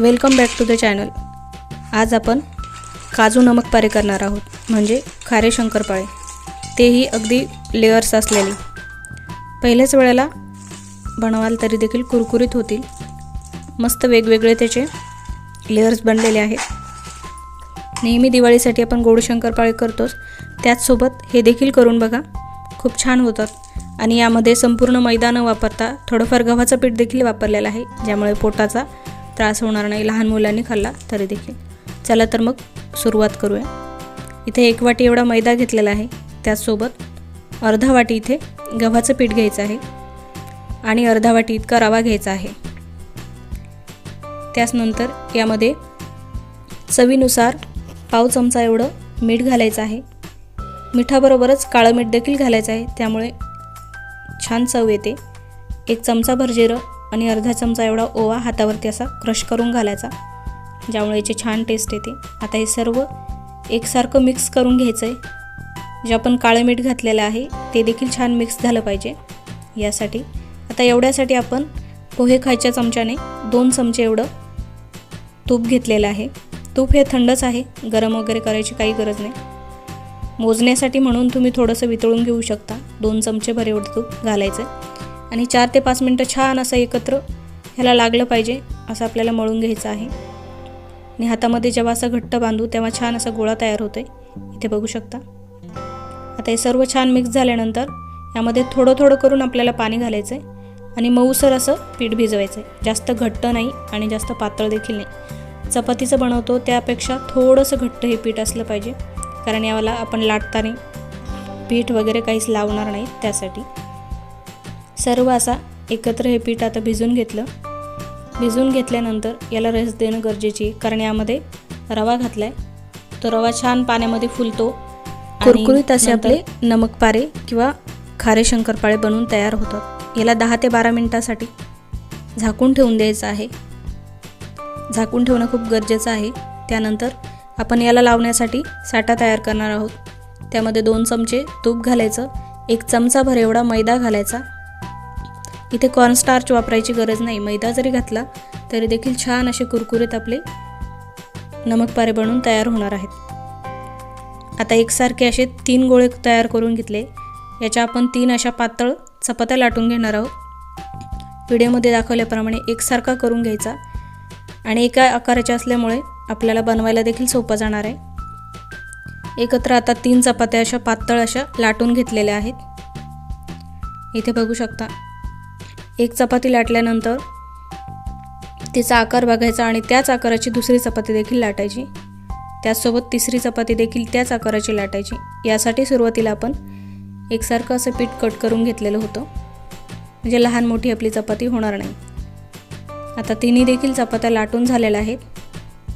Welcome back to the channel. आज आपण काजू नमक पारे करणार आहोत म्हणजे खारे शंकरपाळे. तेही अगदी लेअर्स असलेली. पहिल्याच वेळेला बनवाल तरी देखील कुरकुरीत होतील. मस्त वेगवेगळे त्याचे लेअर्स बनलेले आहेत. नेहमी दिवाळीसाठी आपण गोड शंकरपाळे करतोच. त्याचसोबत हे देखील करून बघा खूप छान होतात. आणि यामध्ये संपूर्ण मैदानं वापरता थोडंफार गव्हाचं पीठ देखील वापरलेलं आहे ज्यामुळे पोटाचा त्रास होणार नाही लहान मुलांनी खाल्ला तरी देखील. चला तर मग सुरुवात करूया. इथे एक वाटी एवढा मैदा घेतलेला आहे. त्याचसोबत अर्धा वाटी इथे गव्हाचं पीठ घ्यायचं आहे आणि अर्धा वाटी इतका रवा घ्यायचा आहे. त्याचनंतर यामध्ये चवीनुसार पाव चमचा एवढं मीठ घालायचं आहे. मिठाबरोबरच काळं मीठ देखील घालायचं आहे. त्यामुळे छान चव येते. एक चमचाभर जिरं आणि अर्धा चमचा एवढा ओवा हातावरती असा क्रश करून घालायचा. ज्यामुळे याची छान टेस्ट येते. आता हे सर्व एकसारखं मिक्स करून घ्यायचं आहे जे आपण काळं मीठ घातलेलं आहे ते देखील छान मिक्स झालं पाहिजे. यासाठी आता एवढ्यासाठी आपण पोहे खायच्या चमच्याने दोन चमचे एवढं तूप घेतलेलं आहे. तूप हे थंडच आहे. गरम वगैरे करायची काही गरज नाही. मोजण्यासाठी म्हणून तुम्ही थोडंसं वितळून घेऊ शकता. दोन चमचे एवढं तूप घालायचं. आणि चार ते पाच मिनटं छान असं एकत्र ह्याला लागलं पाहिजे असं आपल्याला मळून घ्यायचं आहे. आणि हातामध्ये जेव्हा असं घट्ट बांधू तेव्हा छान असा गोळा तयार होतो आहे इथे बघू शकता. आता हे सर्व छान मिक्स झाल्यानंतर यामध्ये थोडं थोडं करून आपल्याला पाणी घालायचं आहे आणि मऊसर असं पीठ भिजवायचं आहे जास्त घट्ट नाही आणि जास्त पातळ देखील नाही. चपातीचं बनवतो त्यापेक्षा थोडंसं घट्ट हे पीठ असलं पाहिजे कारण याला आपण लाटताना पीठ वगैरे काहीच लावणार नाही त्यासाठी. सर्व असा एकत्र हे पीठ आता भिजून घेतलं. भिजून घेतल्यानंतर याला रस देणं गरजेची आहे कारण यामध्ये रवा घातला आहे तो रवा छान पाण्यामध्ये फुलतो कुरकुरीत असे आपले नमक पारे किंवा खारे शंकरपाळे बनवून तयार होतात. याला दहा ते बारा मिनटासाठी झाकून ठेवून द्यायचं आहे. झाकून ठेवणं खूप गरजेचं आहे. त्यानंतर आपण याला लावण्यासाठी साठा तयार करणार आहोत. त्यामध्ये दोन चमचे तूप घालायचं एक चमचाभर एवढा मैदा घालायचा इथे कॉर्नस्टार्च वापरायची गरज नाही. मैदा जरी घातला तरी देखील छान असे कुरकुरीत आपले नमक पारे बनवून तयार होणार आहेत. आता एकसारखे असे तीन गोळे तयार करून घेतले. याच्या आपण तीन अशा पातळ चपात्या लाटून घेणार आहोत. व्हिडिओमध्ये दाखवल्याप्रमाणे एकसारखा करून घ्यायचा आणि एका आकाराच्या असल्यामुळे आपल्याला बनवायला देखील सोपं जाणार आहे. एकत्र आता तीन चपात्या अशा पातळ अशा लाटून घेतलेल्या आहेत. इथे बघू शकता एक चपाती लाटल्यानंतर तिचा आकार बघायचा आणि त्याच आकाराची दुसरी चपाती देखील लाटायची. त्याचसोबत तिसरी चपाती देखील त्याच आकाराची लाटायची. यासाठी सुरुवातीला आपण एकसारखं असं पीठ कट करून घेतलेलं होतं. म्हणजे लहान मोठी आपली चपाती होणार नाही. आता तिन्ही देखील चपात्या लाटून झालेल्या आहेत.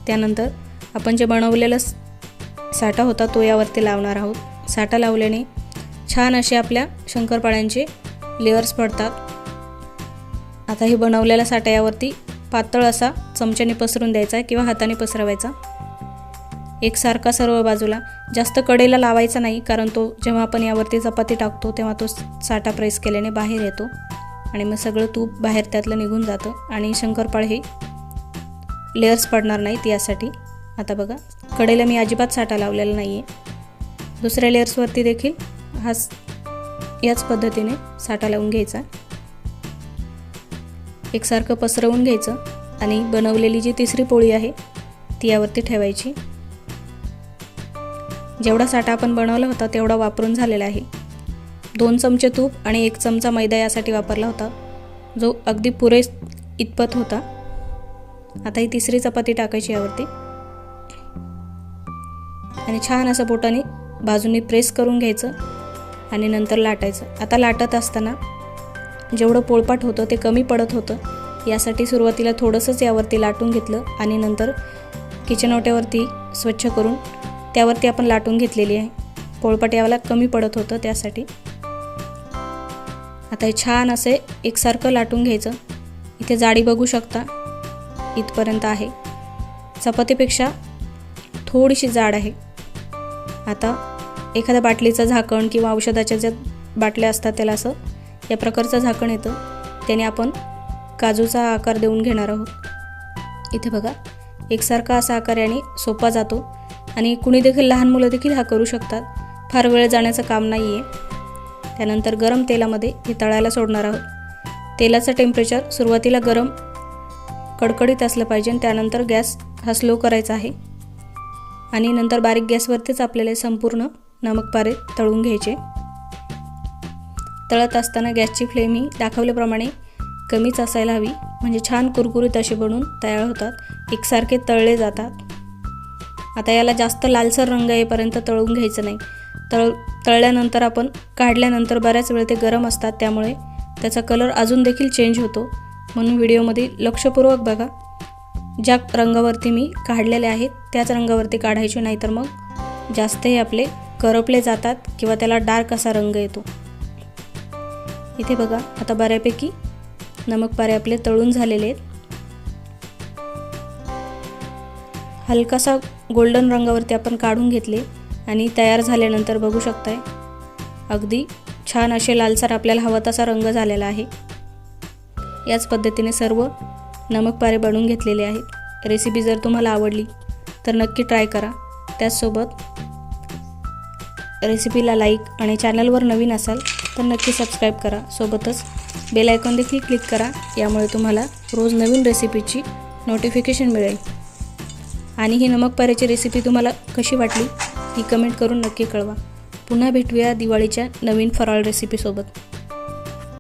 त्यानंतर आपण जे बनवलेलं साठा होता तो यावरती लावणार आहोत. साठा लावल्याने छान असे आपल्या शंकरपाळ्यांचे लेअर्स पडतात. आता हे बनवलेला साठा यावरती पातळ असा चमच्याने पसरून द्यायचा आहे किंवा हाताने पसरवायचा. एकसारखा सर्व बाजूला. जास्त कडेला लावायचा नाही कारण तो जेव्हा आपण यावरती चपाती टाकतो तेव्हा तो साठा प्रेस केल्याने बाहेर येतो आणि मग सगळं तूप बाहेर त्यातलं निघून जातं आणि शंकरपाळ हे लेअर्स पडणार नाहीत यासाठी. आता बघा कडेला मी अजिबात साठा लावलेला नाही आहे दुसऱ्या लेअर्सवरती देखील हाच याच पद्धतीने साठा लावून घ्यायचा. एकसारखं पसरवून घ्यायचं आणि बनवलेली जी तिसरी पोळी आहे ती यावरती ठेवायची. जेवढा साठा आपण बनवला होता तेवढा वापरून झालेला आहे. दोन चमचे तूप आणि एक चमचा मैदा यासाठी वापरला होता जो अगदी पुरे इतपत होता. आता ही तिसरी चपाती टाकायची यावरती. आणि छान असं बोटाने बाजूने प्रेस करून घ्यायचं आणि नंतर लाटायचं. आता लाटत असताना जेवढं पोळपाट होतं ते कमी पडत होतं. यासाठी सुरुवातीला थोडंसंच यावरती लाटून घेतलं आणि नंतर किचन ओट्यावरती स्वच्छ करून त्यावरती आपण लाटून घेतलेली आहे. पोळपाट याला कमी पडत होतं त्यासाठी. आता हे छान असे एकसारखं लाटून घ्यायचं. इथे जाडी बघू शकता. इथपर्यंत आहे. चपातीपेक्षा थोडीशी जाड आहे. आता एखाद्या बाटलीचं झाकण किंवा औषधाच्या ज्या बाटल्या असतात त्याला असं या प्रकारचं झाकण येतं. त्याने आपण काजूचा आकार देऊन घेणार आहोत. इथे बघा एकसारखा असा आकार याने सोपा जातो आणि कुणी देखील लहान मुलं देखील हा करू शकतात. फार वेळ जाण्याचं काम नाही आहे त्यानंतर गरम तेलामध्ये हे तळायला सोडणार आहोत. तेलाचं टेम्परेचर सुरुवातीला गरम कडकडीत असलं पाहिजे आणि त्यानंतर गॅस हा स्लो करायचा आहे. आणि नंतर बारीक गॅसवरतीच आपल्याला संपूर्ण नमक पारे तळून घ्यायचे. तळत असताना गॅसची फ्लेम ही दाखवल्याप्रमाणे कमीच असायला हवी. म्हणजे छान कुरकुरीत असे बनून तयार होतात. एकसारखे तळले जातात. आता याला जास्त लालसर रंग येईपर्यंत तळून घ्यायचं नाही. तळ तळल्यानंतर आपण काढल्यानंतर बऱ्याच वेळ ते गरम असतात. त्यामुळे त्याचा कलर अजून देखील चेंज होतो. म्हणून व्हिडिओमध्ये लक्षपूर्वक बघा. ज्या रंगावरती मी काढलेले आहेत त्याच रंगावरती काढायचे नाही तर मग जास्त हे आपले करपले जातात किंवा त्याला डार्क असा रंग येतो. इथे बघा आता बऱ्यापैकी नमक पारे आपले तळून झालेले आहेत. हलकासा गोल्डन रंगावरती आपण काढून घेतले आणि तयार झाल्यानंतर बघू शकताय अगदी छान असे लालसर आपल्याला हवा तसा रंग झालेला आहे. याच पद्धतीने सर्व नमक पारे बनवून घेतलेले आहेत. रेसिपी जर तुम्हाला आवडली तर नक्की ट्राय करा. त्याचसोबत रेसिपीला लाईक आणि चॅनलवर नवीन असाल तर नक्की सबस्क्राईब करा. सोबतच बेल आयकॉन देखील क्लिक करा. यामुळे तुम्हाला रोज नवीन रेसिपीची नोटिफिकेशन मिळेल. आणि ही नमक पाऱ्याची रेसिपी तुम्हाला कशी वाटली ती कमेंट करून नक्की कळवा. पुन्हा भेटूया दिवाळीच्या नवीन फराळ रेसिपीसोबत